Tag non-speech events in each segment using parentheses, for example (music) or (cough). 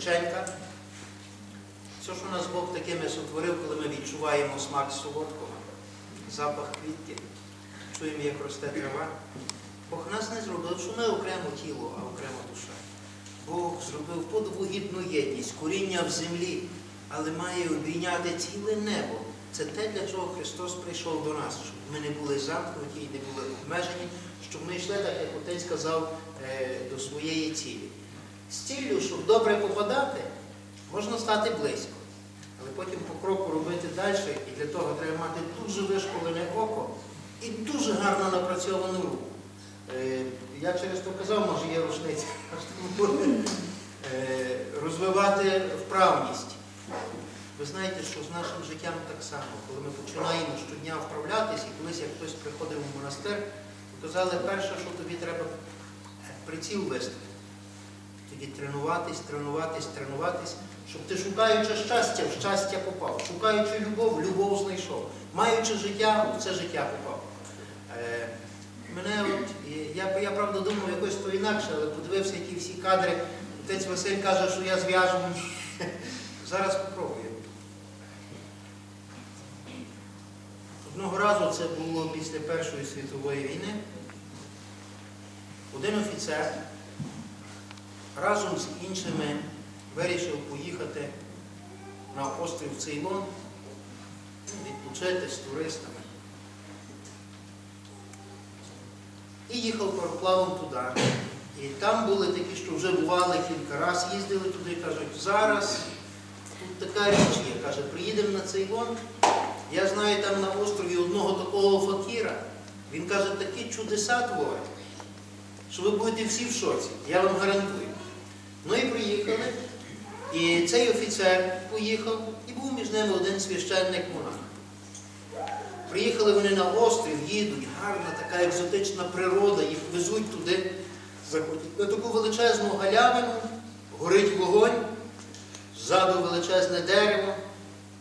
печенька. Все, що нас Бог такими сотворив, коли ми відчуваємо смак солодкого, запах квітки, чуємо, як росте трава. Бог нас не зробив, що ми окремо тіло, а окремо душа. Бог зробив подвогідну єдність, коріння в землі, але має обійняти ціле небо. Це те, для чого Христос прийшов до нас, щоб ми не були замкнуті і не були обмежені, щоб ми йшли, так як Отець сказав, е, до своєї цілі. З ціллю, щоб добре попадати, можна стати близько. Але потім по кроку робити далі, і для того треба мати дуже вишколене око і дуже гарно напрацьовану руку. Е, Я через то казав, може є рушниця, Е, розвивати вправність. Ви знаєте, що з нашим життям так само, коли ми починаємо щодня вправлятися, і колись як хтось приходив у монастир, казали, перше, що тобі треба приціл виставити. Тоді тренуватись, тренуватись, тренуватись, щоб ти шукаючи щастя, в щастя попав, шукаючи любов, любов знайшов, маючи життя, в це життя попав. Е, мене от, і я, я правда думав якось то інакше, але подивився ті всі кадри. Отець Василь каже, що я зв'яжу. (laughs) Зараз спробую. Одного разу це було після Першої світової війни. Один офіцер разом з іншими вирішив поїхати на острів Цейлон ну, відпочити з туристами. І їхав пароплавом туди. І там були такі, що вже бували кілька разів, їздили туди кажуть, зараз тут така річ є. Каже, приїдемо на Цейлон. Я знаю там на острові одного такого факіра. Він каже, такі чудеса творить, що ви будете всі в шоці. Я вам гарантую. Ну і приїхали. І цей офіцер поїхав, і був між ними один священник монах. Приїхали вони на острів, їдуть, гарна така екзотична природа, їх везуть туди, на таку величезну галявину, горить вогонь, ззаду величезне дерево,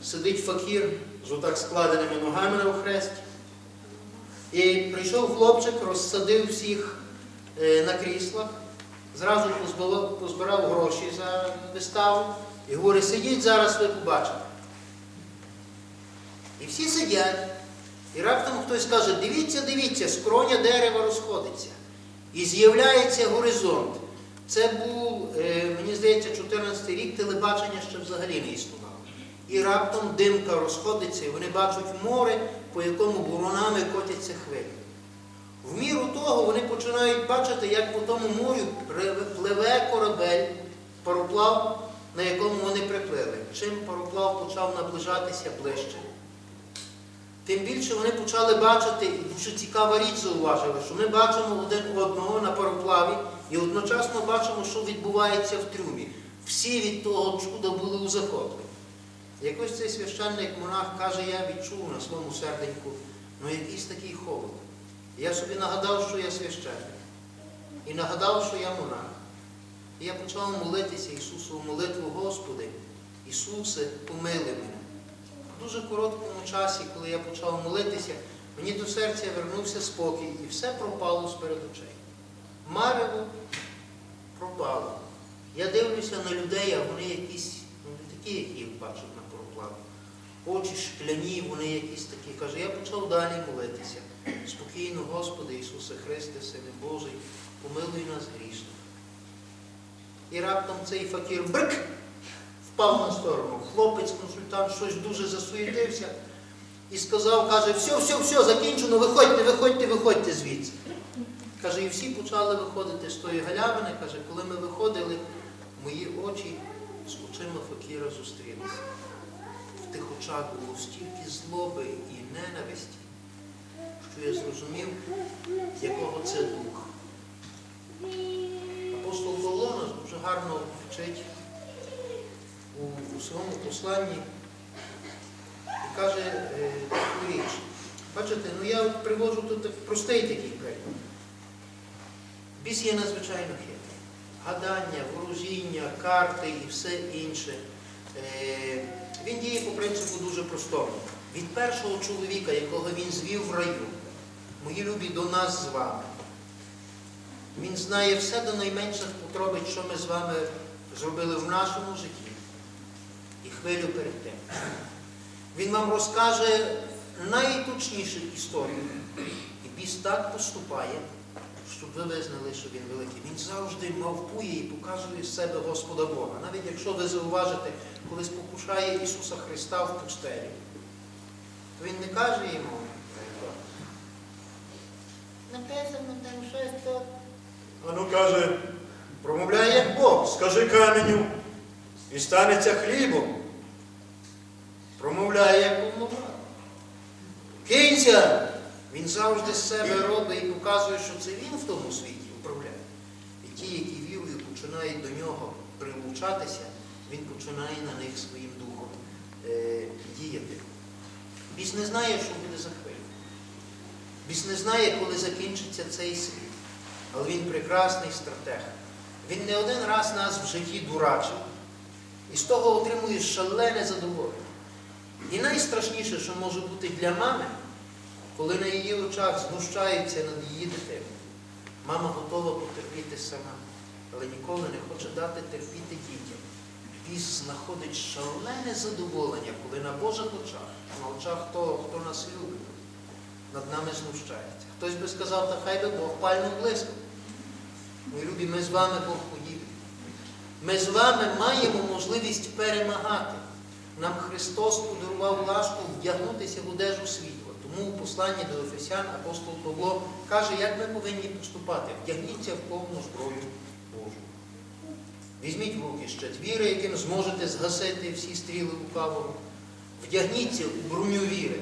сидить факір з отак складеними ногами на хресті. І прийшов хлопчик, розсадив всіх е, на кріслах, зразу позбирав гроші за виставу і говорить, сидіть зараз, ви побачите. І всі сидять. І раптом хтось каже, дивіться, дивіться, скроня дерева розходиться. І з'являється горизонт. Це був, е, мені здається, 14 рік телебачення ще взагалі не існувало. І раптом димка розходиться, і вони бачать море, по якому буронами котяться хвилі. В міру того вони починають бачити, як по тому морю пливе- корабель, пароплав, на якому вони приплили. Чим пароплав почав наближатися ближче, тим більше вони почали бачити, і дуже цікава річ зауважили, що ми бачимо один одного на пароплаві і одночасно бачимо, що відбувається в трюмі. Всі від того чуда були у захопленні. Якось цей священник монах каже, я відчув на своєму серденьку, ну якийсь такий холод. Я собі нагадав, що я священник. І нагадав, що я монах. І я почав молитися Ісусову молитву, Господи, Ісусе, помили мене. В дуже короткому часі, коли я почав молитися, мені до серця вернувся спокій і все пропало з перед очей. Марево пропало. Я дивлюся на людей, а вони якісь, ну не такі, які їх бачив на пароплаві. Очі шкляні, вони якісь такі. Каже, я почав далі молитися. Спокійно, Господи Ісусе Христе, Сине Божий, помилуй нас грішних. І раптом цей факір брик впав на сторону. Хлопець, консультант, щось дуже засуєтився і сказав, каже, все, все, все, закінчено, виходьте, виходьте, виходьте звідси. Каже, і всі почали виходити з тої галявини. Каже, коли ми виходили, мої очі з очима факіра зустрілися. В тих очах було стільки злоби і ненависті, що я зрозумів, якого це дух. Апостол Павло нас дуже гарно вчить у, у своєму посланні і каже е, таку річ. Бачите, ну я от приводжу тут простий такий приклад. Біс є надзвичайно хитрий. Гадання, ворожіння, карти і все інше. Е, Він діє по принципу дуже простому. Від першого чоловіка, якого він звів в раю, мої любі до нас з вами. Він знає все до найменших подробиць, що ми з вами зробили в нашому житті і хвилю перед тим. Він вам розкаже найточнішу історію. І біс так поступає, щоб ви визнали, що він великий. Він завжди мавпує і показує себе Господа Бога. Навіть якщо ви зауважите, коли спокушає Ісуса Христа в пустелі, то Він не каже йому, написано там щось то. А ну каже, Промовляє як Бог. скажи каменю, і станеться хлібом. Промовляє як повновладний. Кинься! Він завжди з себе робить і показує, що це він в тому світі управляє. І ті, які вірою починають до нього прилучатися, він починає на них своїм духом е, діяти. Біс не знає, що. Біс не знає, коли закінчиться цей світ. Але він прекрасний стратег. Він не один раз нас в житті дурачив і з того отримує шалене задоволення. І найстрашніше, що може бути для мами, коли на її очах знущаються над її дитиною. Мама готова потерпіти сама, але ніколи не хоче дати терпіти дітям. Біс знаходить шалене задоволення, коли на Божих очах, на очах того, хто нас любить, над нами знущається. Хтось би сказав, та хай би Бог пальнув близько. Мої любі, ми з вами Бог подібні. Ми з вами маємо можливість перемагати. Нам Христос подарував ласку вдягнутися в одежу світла. Тому у посланні до Ефесян апостол Павло каже, як ми повинні поступати. Вдягніться в повну зброю Божу. Візьміть в руки щит віри, яким зможете згасити всі стріли лукавого. Вдягніться у броню віри.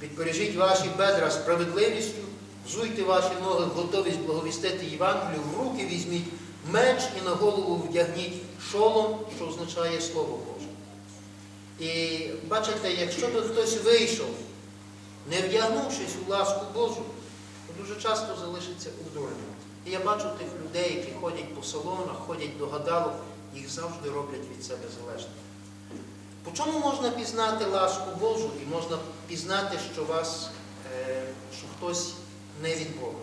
Підпережіть ваші бедра справедливістю, взуйте ваші ноги готовість благовістити Євангелію, в руки візьміть меч і на голову вдягніть шолом, що означає Слово Боже. І бачите, якщо би хтось вийшов, не вдягнувшись у ласку Божу, то дуже часто залишиться обдуреним. І я бачу тих людей, які ходять по салонах, ходять до гадалок, їх завжди роблять від себе залежними. По чому можна пізнати ласку Божу і можна пізнати, що вас, е, що хтось не від Бога?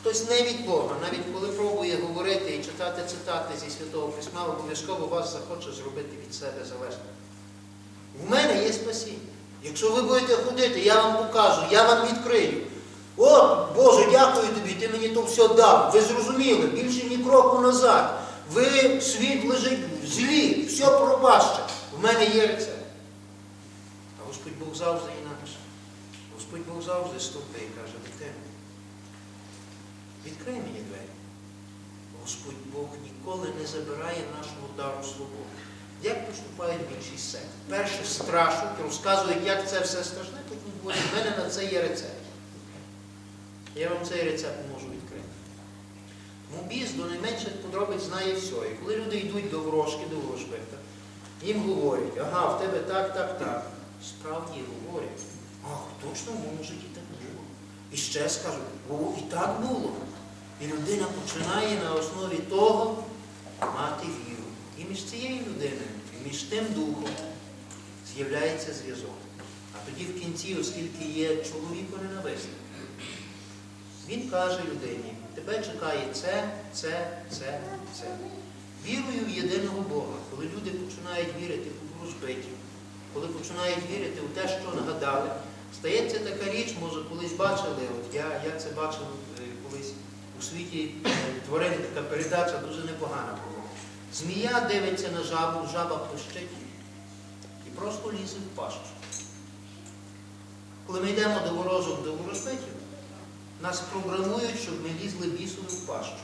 Хтось не від Бога, навіть коли пробує говорити і читати цитати зі Святого Письма, обов'язково вас захоче зробити від себе залежним. У мене є спасіння. Якщо ви будете ходити, я вам покажу, я вам відкрию. О, Боже, дякую тобі, ти мені то все дав. Ви зрозуміли, більше ні кроку назад. Ви світ лежить в злі, все пропаще. У мене є рецепт. А Господь Бог завжди інакше. Господь Бог завжди ступить і каже, дитина, відкрий мені двері. Господь Бог ніколи не забирає нашого дару свободи. Як поступають більшість сект? Перше страшуть, розказують, як це все страшне, потім говорять, в мене на це є рецепт. Я вам цей рецепт можу відкрити. Тому біс до найменших подробиць знає все. І коли люди йдуть до ворожки, до ворожбита, їм говорять, ага, в тебе так, так, так. Справді говорять, ах, точно в моєму житті так було. І ще скажуть, о, і так було. І людина починає на основі того мати віру. І між цією людиною, і між тим духом з'являється зв'язок. А тоді в кінці, оскільки є чоловіко ненависник, він каже людині, тебе чекає це, це, це, це. Вірою в єдиного Бога, коли люди починають вірити у ворожбитів, коли починають вірити у те, що нагадали, стається така річ, може, колись бачили, от я, я це бачив е, колись у світі е, тварин, така передача дуже непогана була. Змія дивиться на жабу, жаба пищить і просто лізе в пащу. Коли ми йдемо до ворожок, до ворожбитів, нас програмують, щоб ми лізли бісові в пащу.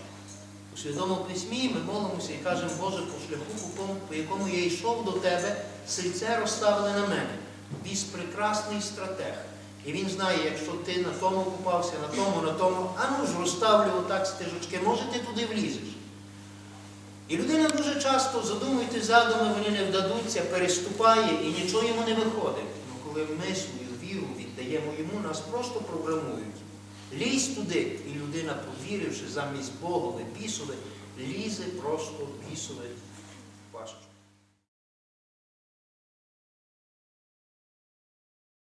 У Святому Письмі ми молимося і кажемо, Боже, по шляху, по якому- я йшов до Тебе, сельце розставили на мене. Біс прекрасний стратег. І він знає, якщо ти на тому купався, на тому, на тому, а ну ж розставлю отак стежечки, може ти туди влізеш. І людина дуже часто задумуйте задуми, вони не вдадуться, переступає і нічого йому не виходить. Ну коли ми свою віру віддаємо йому, нас просто програмують. Лізь туди, і людина, повіривши замість Бога, бісове, лізе просто в бісове